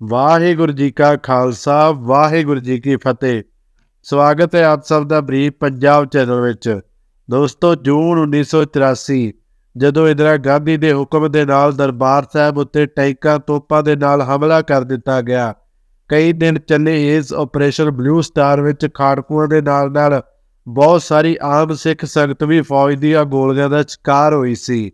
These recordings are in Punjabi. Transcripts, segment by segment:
ਵਾਹਿਗੁਰੂ ਜੀ ਕਾ ਖਾਲਸਾ, ਵਾਹਿਗੁਰੂ ਜੀ ਕੀ ਫਤਿਹ। ਸਵਾਗਤ ਹੈ ਆਪ ਸਭ ਦਾ ਬਰੀਫ ਪੰਜਾਬ ਚੈਨਲ ਵਿੱਚ। ਦੋਸਤੋ, ਜੂਨ 1984 ਜਦੋਂ ਇੰਦਰਾ ਗਾਂਧੀ ਦੇ ਹੁਕਮ ਦੇ ਨਾਲ ਦਰਬਾਰ ਸਾਹਿਬ ਉੱਤੇ ਟੈਂਕਾਂ, ਤੋਪਾਂ ਦੇ ਨਾਲ ਹਮਲਾ ਕਰ ਦਿੱਤਾ ਗਿਆ, ਕਈ ਦਿਨ ਚੱਲੇ ਇਸ ਆਪਰੇਸ਼ਨ ਬਲੂ ਸਟਾਰ ਵਿੱਚ ਖਾੜਕੂਆਂ ਦੇ ਨਾਲ ਨਾਲ ਬਹੁਤ ਸਾਰੀ ਆਮ ਸਿੱਖ ਸੰਗਤ ਵੀ ਫੌਜ ਦੀਆਂ ਗੋਲੀਆਂ ਦਾ ਸ਼ਿਕਾਰ ਹੋਈ ਸੀ।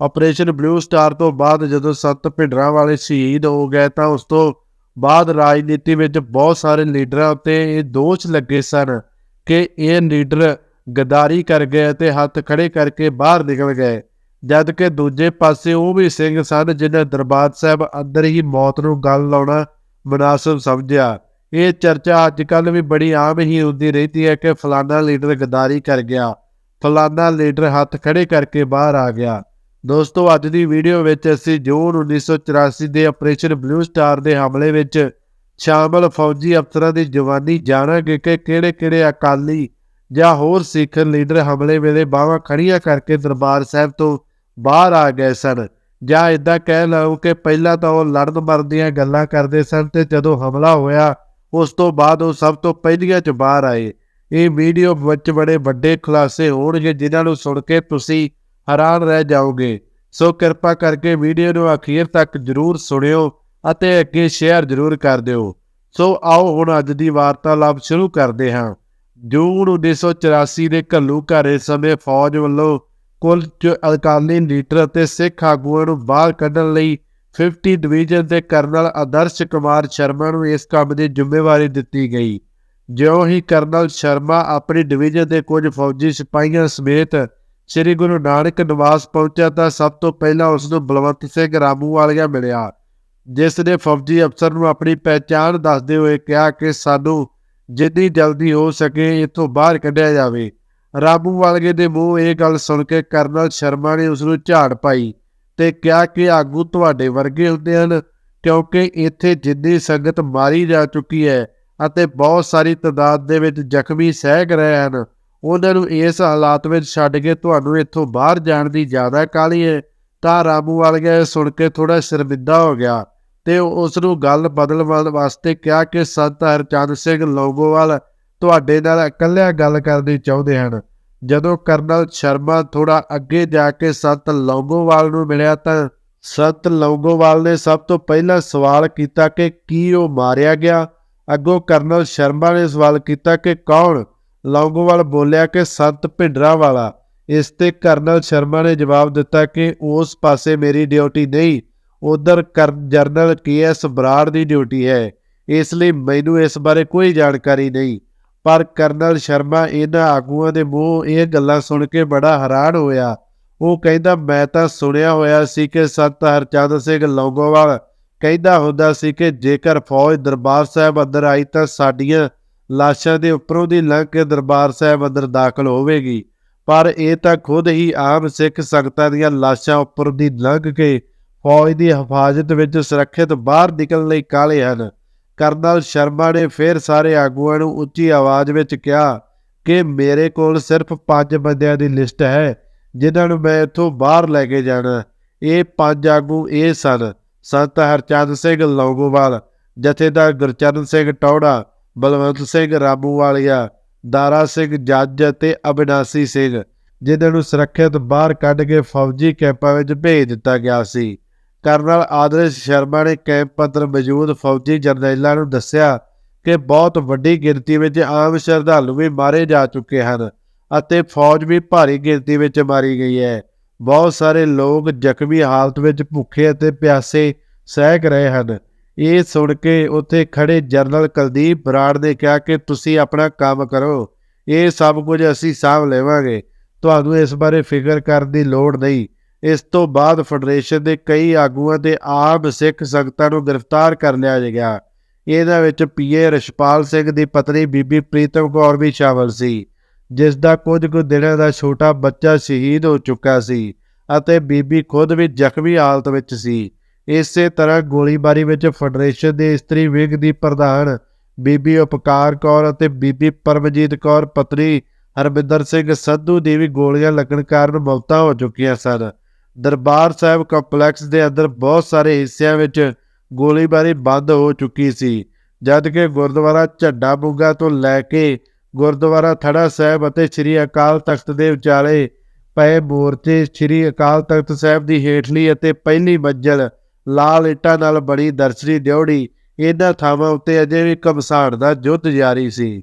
ਆਪਰੇਸ਼ਨ ਬਲੂ ਸਟਾਰ ਤੋਂ ਬਾਅਦ ਜਦੋਂ ਸੱਤ ਭਿੰਡਰਾਂ ਵਾਲੇ ਸ਼ਹੀਦ ਹੋ ਗਏ ਤਾਂ ਉਸ ਤੋਂ ਬਾਅਦ ਰਾਜਨੀਤੀ ਵਿੱਚ ਬਹੁਤ ਸਾਰੇ ਲੀਡਰਾਂ ਉੱਤੇ ਇਹ ਦੋਸ਼ ਲੱਗੇ ਸਨ ਕਿ ਇਹ ਲੀਡਰ ਗਦਾਰੀ ਕਰ ਗਏ ਅਤੇ ਹੱਥ ਖੜੇ ਕਰਕੇ ਬਾਹਰ ਨਿਕਲ ਗਏ। ਜਦ ਕਿ ਦੂਜੇ ਪਾਸੇ ਉਹ ਵੀ ਸਿੰਘ ਸਨ ਜਿਨ੍ਹਾਂ ਦਰਬਾਰ ਸਾਹਿਬ ਅੰਦਰ ਹੀ ਮੌਤ ਨੂੰ ਗੱਲ ਲਾਉਣਾ ਮناسب ਸਮਝਿਆ। ਇਹ ਚਰਚਾ ਅੱਜ ਕੱਲ ਵੀ ਬੜੀ ਆਮ ਹੀ ਹੁੰਦੀ ਰਹਿੰਦੀ ਹੈ ਕਿ ਫਲਾਣਾ ਲੀਡਰ ਗਦਾਰੀ ਕਰ ਗਿਆ ਫਲਾਣਾ ਲੀਡਰ ਹੱਥ ਖੜੇ ਕਰਕੇ ਬਾਹਰ ਆ ਗਿਆ। ਦੋਸਤੋ, ਅੱਜ ਦੀ ਵੀਡੀਓ ਵਿੱਚ ਅਸੀਂ ਜੂਨ 1984 ਦੇ ਆਪਰੇਸ਼ਨ ਬਲੂ ਸਟਾਰ ਦੇ ਹਮਲੇ ਵਿੱਚ ਸ਼ਾਮਲ ਫੌਜੀ ਅਫਸਰਾਂ ਦੀ ਜਵਾਨੀ ਜਾਣਾਂਗੇ ਕਿ ਕਿਹੜੇ-ਕਿਹੜੇ ਅਕਾਲੀ ਜਾਂ ਹੋਰ ਸਿੱਖ ਲੀਡਰ ਹਮਲੇ ਵੇਲੇ ਬਾਹਾਂ ਖੜੀਆਂ ਕਰਕੇ ਦਰਬਾਰ ਸਾਹਿਬ ਤੋਂ ਬਾਹਰ ਆ ਗਏ ਸਨ। ਜਾਂ ਇਦਾਂ ਕਹਿ ਲਓ ਕਿ ਪਹਿਲਾਂ ਤਾਂ ਉਹ ਲੜਨ ਮਰਨ ਦੀਆਂ ਗੱਲਾਂ ਕਰਦੇ ਸਨ ਤੇ ਜਦੋਂ ਹਮਲਾ ਹੋਇਆ, ਉਸ ਤੋਂ ਬਾਅਦ ਉਹ ਸਭ ਤੋਂ ਪਹਿਲੀਆਂ ਚ ਬਾਹਰ ਆਏ। ਇਹ ਵੀਡੀਓ ਵਿੱਚ ਬੜੇ ਵੱਡੇ ਖੁਲਾਸੇ ਹੋਣਗੇ, ਜਿਨ੍ਹਾਂ ਨੂੰ ਸੁਣ ਕੇ ਤੁਸੀਂ ਹੈਰਾਨ ਰਹਿ ਜਾਓਗੇ। ਸੋ ਕਿਰਪਾ ਕਰਕੇ ਵੀਡੀਓ ਨੂੰ ਅਖੀਰ ਤੱਕ ਜਰੂਰ ਸੁਣਿਓ ਅਤੇ ਅੱਗੇ ਸ਼ੇਅਰ ਜਰੂਰ ਕਰ ਦਿਓ। ਸੋ ਆਓ ਹੁਣ ਅੱਜ ਦੀ ਵਾਰਤਾਲਾਪ ਸ਼ੁਰੂ ਕਰਦੇ ਹਾਂ। ਜੂਨ 1984 ਦੇ ਘੱਲੂ ਘਾਰੇ ਸਮੇਂ ਫੌਜ ਵੱਲੋਂ ਕੁੱਲ ਚ ਅਕਾਲੀ ਲੀਡਰ ਅਤੇ ਸਿੱਖ ਆਗੂਆਂ ਨੂੰ ਬਾਹਰ ਕੱਢਣ ਲਈ 50 ਡਿਵੀਜ਼ਨ ਦੇ ਕਰਨਲ ਆਦਰਸ਼ ਕੁਮਾਰ ਸ਼ਰਮਾ ਨੂੰ ਇਸ ਕੰਮ ਦੀ ਜ਼ਿੰਮੇਵਾਰੀ ਦਿੱਤੀ ਗਈ। ਜਿਉਂ ਹੀ ਕਰਨਲ ਸ਼ਰਮਾ ਆਪਣੀ ਡਿਵੀਜ਼ਨ ਦੇ ਕੁਝ ਫੌਜੀ ਸਿਪਾਹੀਆਂ ਸਮੇਤ ਸ੍ਰੀ ਗੁਰੂ ਨਾਨਕ ਨਿਵਾਸ ਪਹੁੰਚਿਆ ਤਾਂ ਸਭ ਤੋਂ ਪਹਿਲਾਂ ਉਸ ਨੂੰ ਬਲਵੰਤ ਸਿੰਘ ਰਾਮੂ ਵਾਲੀਆ ਮਿਲਿਆ, ਜਿਸ ਨੇ ਫੌਜੀ ਅਫਸਰ ਨੂੰ ਆਪਣੀ ਪਹਿਚਾਣ ਦੱਸਦੇ ਹੋਏ ਕਿਹਾ ਕਿ ਸਾਨੂੰ ਜਿੰਨੀ ਜਲਦੀ ਹੋ ਸਕੇ ਇੱਥੋਂ ਬਾਹਰ ਕੱਢਿਆ ਜਾਵੇ। ਰਾਮੂ ਵਾਲੀਏ ਦੇ ਮੂੰਹ ਇਹ ਗੱਲ ਸੁਣ ਕੇ ਕਰਨਲ ਸ਼ਰਮਾ ਨੇ ਉਸ ਨੂੰ ਝਾੜ ਪਾਈ ਤੇ ਕਿਹਾ ਕਿ ਆਗੂ ਤੁਹਾਡੇ ਵਰਗੇ ਹੁੰਦੇ ਹਨ, ਕਿਉਂਕਿ ਇੱਥੇ ਜਿੰਨੀ ਸੰਗਤ ਮਾਰੀ ਜਾ ਚੁੱਕੀ ਹੈ ਅਤੇ ਬਹੁਤ ਸਾਰੀ ਤਦਾਦ ਦੇ ਵਿੱਚ ਜ਼ਖਮੀ ਸਹਿ ਰਹੇ ਹਨ। ਉਹਨਾਂ ਨੂੰ ਇਸ ਹਾਲਾਤ ਵਿੱਚ ਛੱਡ ਕੇ ਤੁਹਾਨੂੰ ਇੱਥੋਂ ਬਾਹਰ ਜਾਣ ਦੀ ਜ਼ਿਆਦਾ ਕਾਹਲੀ ਹੈ ਤਾਂ ਰਾਮੂ ਵਾਲੀਆ ਸੁਣ ਕੇ ਥੋੜਾ ਸ਼ਰਮਿੰਦਾ ਹੋ ਗਿਆ ਤੇ ਉਸ ਨੂੰ ਗੱਲ ਬਦਲਣ ਵਾਸਤੇ ਕਿਹਾ ਕਿ, ਸੰਤ ਹਰਚੰਦ ਸਿੰਘ ਲੋਗੋਵਾਲ, ਤੁਹਾਡੇ ਨਾਲ ਇਕੱਲਿਆਂ ਗੱਲ ਕਰਨੀ ਚਾਹੁੰਦੇ ਹਨ। ਜਦੋਂ ਕਰਨਲ ਸ਼ਰਮਾ ਥੋੜਾ ਅੱਗੇ ਜਾ ਕੇ ਸੰਤ ਲੌਂਗੋਵਾਲ ਨੂੰ ਮਿਲਿਆ ਤਾਂ ਸੰਤ ਲੌਂਗੋਵਾਲ ਨੇ ਸਭ ਤੋਂ ਪਹਿਲਾਂ ਸਵਾਲ ਕੀਤਾ ਕਿ ਕੀ ਉਹ ਮਾਰਿਆ ਗਿਆ? ਅੱਗੋਂ ਕਰਨਲ ਸ਼ਰਮਾ ਨੇ ਸਵਾਲ ਕੀਤਾ ਕਿ ਕੌਣ? ਲੌਂਗੋਵਾਲ ਬੋਲਿਆ ਕਿ ਸੰਤ ਭਿੰਡਰਾ ਵਾਲਾ, ਇਸ ਤੇ ਕਰਨਲ ਸ਼ਰਮਾ ਨੇ ਜਵਾਬ ਦਿੱਤਾ ਕਿ ਉਸ ਪਾਸੇ ਮੇਰੀ ਡਿਊਟੀ ਨਹੀਂ, ਉਧਰ ਜਰਨਲ ਕੇਐਸ ਬਰਾੜ ਦੀ ਡਿਊਟੀ ਹੈ, ਇਸ ਲਈ ਮੈਨੂੰ ਇਸ ਬਾਰੇ ਕੋਈ ਜਾਣਕਾਰੀ ਨਹੀਂ। ਪਰ ਕਰਨਲ ਸ਼ਰਮਾ ਇਹਨਾਂ ਆਗੂਆਂ ਦੇ ਮੂੰਹ ਇਹ ਗੱਲਾਂ ਸੁਣ ਕੇ ਬੜਾ ਹੈਰਾਨ ਹੋਇਆ। ਉਹ ਕਹਿੰਦਾ, ਮੈਂ ਤਾਂ ਸੁਣਿਆ ਹੋਇਆ ਸੀ ਕਿ ਸੰਤ ਹਰਚੰਦ ਸਿੰਘ ਲੌਂਗੋਵਾਲ ਕਹਿੰਦਾ ਹੁੰਦਾ ਸੀ ਕਿ ਜੇਕਰ ਫੌਜ ਦਰਬਾਰ ਸਾਹਿਬ ਅੰਦਰ ਆਈ ਤਾਂ ਸਾਡੀਆਂ ਲਾਸ਼ਾਂ ਦੇ ਉੱਪਰੋਂ ਦੀ ਲੰਘ ਕੇ ਦਰਬਾਰ ਸਾਹਿਬ ਅੰਦਰ ਦਾਖਲ ਹੋਵੇਗੀ। ਪਰ ਇਹ ਤਾਂ ਖੁਦ ਹੀ ਆਮ ਸਿੱਖ ਸੰਗਤਾਂ ਦੀਆਂ ਲਾਸ਼ਾਂ ਉੱਪਰ ਦੀ ਲੰਘ ਕੇ ਫੌਜ ਦੀ ਹਿਫਾਜ਼ਤ ਵਿੱਚ ਸੁਰੱਖਿਅਤ ਬਾਹਰ ਨਿਕਲਣ ਲਈ ਕਾਲੇ ਹਨ। ਕਰਨਲ ਸ਼ਰਮਾ ਨੇ ਫਿਰ ਸਾਰੇ ਆਗੂਆਂ ਨੂੰ ਉੱਚੀ ਆਵਾਜ਼ ਵਿੱਚ ਕਿਹਾ ਕਿ ਮੇਰੇ ਕੋਲ ਸਿਰਫ 5 ਬੰਦਿਆਂ ਦੀ ਲਿਸਟ ਹੈ, ਜਿਨ੍ਹਾਂ ਨੂੰ ਮੈਂ ਇੱਥੋਂ ਬਾਹਰ ਲੈ ਕੇ ਜਾਣਾ। ਇਹ ਪੰਜ ਆਗੂ ਇਹ ਸਨ। ਸੰਤ ਹਰਚੰਦ ਸਿੰਘ ਲੌਂਗੋਵਾਲ, ਜਥੇਦਾਰ ਗੁਰਚਰਨ ਸਿੰਘ ਟੌੜਾ ਬਲਵੰਤ ਸਿੰਘ ਰਾਮੂਵਾਲੀਆ ਦਾਰਾ ਸਿੰਘ ਜੱਜ ਅਤੇ ਅਬਿਨਾਸੀ ਸਿੰਘ, ਜਿਨ੍ਹਾਂ ਨੂੰ ਸੁਰੱਖਿਅਤ ਬਾਹਰ ਕੱਢ ਕੇ ਫੌਜੀ ਕੈਂਪਾਂ ਵਿੱਚ ਭੇਜ ਦਿੱਤਾ ਗਿਆ ਸੀ। ਕਰਨਲ ਆਦਰਸ਼ ਸ਼ਰਮਾ ਨੇ ਕੈਂਪ ਅੰਦਰ ਮੌਜੂਦ ਫੌਜੀ ਜਰਨੈਲਾਂ ਨੂੰ ਦੱਸਿਆ ਕਿ ਬਹੁਤ ਵੱਡੀ ਗਿਣਤੀ ਵਿੱਚ ਆਮ ਸ਼ਰਧਾਲੂ ਵੀ ਮਾਰੇ ਜਾ ਚੁੱਕੇ ਹਨ ਅਤੇ ਫੌਜ ਵੀ ਭਾਰੀ ਗਿਣਤੀ ਵਿੱਚ ਮਾਰੀ ਗਈ ਹੈ। ਬਹੁਤ ਸਾਰੇ ਲੋਕ ਜ਼ਖਮੀ ਹਾਲਤ ਵਿੱਚ ਭੁੱਖੇ ਅਤੇ ਪਿਆਸੇ ਸਹਿਕ ਰਹੇ ਹਨ। ਇਹ ਸੁਣ ਕੇ ਉੱਥੇ ਖੜੇ ਜਰਨਲ ਕੁਲਦੀਪ ਬਰਾੜ ਨੇ ਕਿਹਾ ਕਿ ਤੁਸੀਂ ਆਪਣਾ ਕੰਮ ਕਰੋ। ਇਹ ਸਭ ਕੁਝ ਅਸੀਂ ਸਾਂਭ ਲਵਾਂਗੇ। ਤੁਹਾਨੂੰ ਇਸ ਬਾਰੇ ਫਿਕਰ ਕਰਨ ਦੀ ਲੋੜ ਨਹੀਂ। ਇਸ ਤੋਂ ਬਾਅਦ ਫੈਡਰੇਸ਼ਨ ਦੇ ਕਈ ਆਗੂਆਂ ਤੇ ਆਮ ਸਿੱਖ ਸੰਗਤਾਂ ਨੂੰ ਗ੍ਰਿਫਤਾਰ ਕਰ ਲਿਆ ਗਿਆ। ਇਹਨਾਂ ਵਿੱਚ ਪੀਏ ਰਸ਼ਪਾਲ ਸਿੰਘ ਦੀ ਪਤਨੀ ਬੀਬੀ ਪ੍ਰੀਤਮ ਕੌਰ ਵੀ ਸ਼ਾਮਲ ਸੀ, ਜਿਸ ਦਾ ਕੁਝ ਕੁ ਦਿਨਾਂ ਦਾ ਛੋਟਾ ਬੱਚਾ ਸ਼ਹੀਦ ਹੋ ਚੁੱਕਾ ਸੀ ਅਤੇ ਬੀਬੀ ਖੁਦ ਵੀ ਜ਼ਖਮੀ ਹਾਲਤ ਵਿੱਚ ਸੀ। ਇਸੇ ਤਰ੍ਹਾਂ ਗੋਲੀਬਾਰੀ ਵਿੱਚ ਫੈਡਰੇਸ਼ਨ ਦੇ ਇਸਤਰੀ ਵਿੰਗ ਦੀ ਪ੍ਰਧਾਨ ਬੀਬੀ ਉਪਕਾਰ ਕੌਰ ਅਤੇ ਬੀਬੀ ਪਰਮਜੀਤ ਕੌਰ, ਪਤਨੀ ਹਰਬਿੰਦਰ ਸਿੰਘ ਸੰਧੂ ਦੀ ਵੀ ਗੋਲੀਆਂ ਲੱਗਣ ਕਾਰਨ ਮੌਤਾਂ ਹੋ ਚੁੱਕੀਆਂ ਸਨ। ਦਰਬਾਰ ਸਾਹਿਬ ਕੰਪਲੈਕਸ ਦੇ ਅੰਦਰ ਬਹੁਤ ਸਾਰੇ ਹਿੱਸਿਆਂ ਵਿੱਚ ਗੋਲੀਬਾਰੀ ਬੰਦ ਹੋ ਚੁੱਕੀ ਸੀ, ਜਦ ਕਿ ਗੁਰਦੁਆਰਾ ਝੱਡਾ ਬੁੱਗਾ ਤੋਂ ਲੈ ਕੇ ਗੁਰਦੁਆਰਾ ਥੜਾ ਸਾਹਿਬ ਅਤੇ ਸ੍ਰੀ ਅਕਾਲ ਤਖਤ ਦੇ ਵਿਚਾਲੇ ਪਏ ਮੋਰਚੇ ਸ੍ਰੀ ਅਕਾਲ ਤਖਤ ਸਾਹਿਬ ਦੀ ਹੇਠਲੀ ਅਤੇ ਪਹਿਲੀ ਮੰਜ਼ਲ ਲਾਲ ਇੱਟਾਂ ਨਾਲ ਬਣੀ ਦਰਸ਼ਨੀ ਦਿਉੜੀ ਇਹਨਾਂ ਥਾਵਾਂ ਉੱਤੇ ਅਜੇ ਵੀ ਘਮਸਾਣ ਦਾ ਯੁੱਧ ਜਾਰੀ ਸੀ।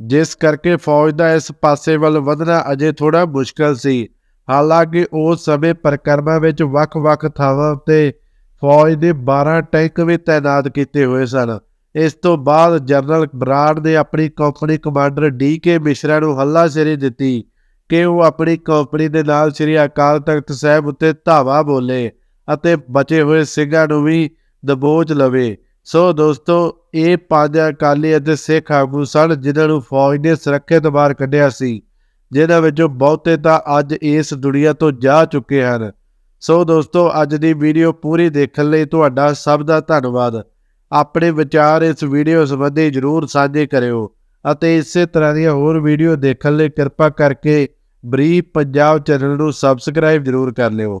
ਜਿਸ ਕਰਕੇ ਫੌਜ ਦਾ ਇਸ ਪਾਸੇ ਵੱਲ ਵਧਣਾ ਅਜੇ ਥੋੜਾ ਮੁਸ਼ਕਲ ਸੀ। ਹਾਲਾਂਕਿ ਉਸ ਸਮੇਂ ਪ੍ਰਕਰਮਾਂ ਵਿੱਚ ਵੱਖ-ਵੱਖ ਥਾਵਾਂ ਉੱਤੇ ਫੌਜ ਦੇ 12 ਟੈਂਕ ਵੀ ਤਾਇਨਾਤ ਕੀਤੇ ਹੋਏ ਸਨ। ਇਸ ਤੋਂ ਬਾਅਦ ਜਨਰਲ ਬਰਾੜ ਨੇ ਆਪਣੀ company commander D K Mishra ਨੂੰ ਹੱਲਾਸ਼ੇਰੀ ਦਿੱਤੀ ਕਿ ਉਹ ਆਪਣੀ ਕੰਪਨੀ ਦੇ ਨਾਲ ਸ੍ਰੀ ਅਕਾਲ ਤਖਤ ਸਾਹਿਬ ਉੱਤੇ ਧਾਵਾ ਬੋਲੇ। ਅਤੇ ਬਚੇ ਹੋਏ ਸਿੰਘਾਂ ਨੂੰ ਵੀ ਦਬੋਚ ਲਵੇ। ਸੋ ਦੋਸਤੋ, ਇਹ ਪੰਜ ਅਕਾਲੀ ਅਤੇ ਸਿੱਖ ਆਗੂ ਸਨ ਜਿਨ੍ਹਾਂ ਨੂੰ ਫੌਜ ਨੇ ਸੁਰੱਖਿਅਤ ਬਾਹਰ ਕੱਢਿਆ ਸੀ। ਜਿਨ੍ਹਾਂ ਵਿੱਚੋਂ ਬਹੁਤੇ ਤਾਂ ਅੱਜ ਇਸ ਦੁਨੀਆ ਤੋਂ ਜਾ ਚੁੱਕੇ ਹਨ। ਸੋ ਦੋਸਤੋ, ਅੱਜ ਦੀ ਵੀਡੀਓ ਪੂਰੀ ਦੇਖਣ ਲਈ ਤੁਹਾਡਾ ਸਭ ਦਾ ਧੰਨਵਾਦ। ਆਪਣੇ ਵਿਚਾਰ ਇਸ ਵੀਡੀਓ ਸੰਬੰਧੀ ਜਰੂਰ ਸਾਂਝੇ ਕਰਿਓ ਅਤੇ ਇਸੇ ਤਰ੍ਹਾਂ ਦੀਆਂ ਹੋਰ ਵੀਡੀਓ ਦੇਖਣ ਲਈ ਕਿਰਪਾ ਕਰਕੇ ਬਰੀਫ ਪੰਜਾਬ ਚੈਨਲ ਨੂੰ ਸਬਸਕ੍ਰਾਈਬ ਜਰੂਰ ਕਰ ਲਿਓ।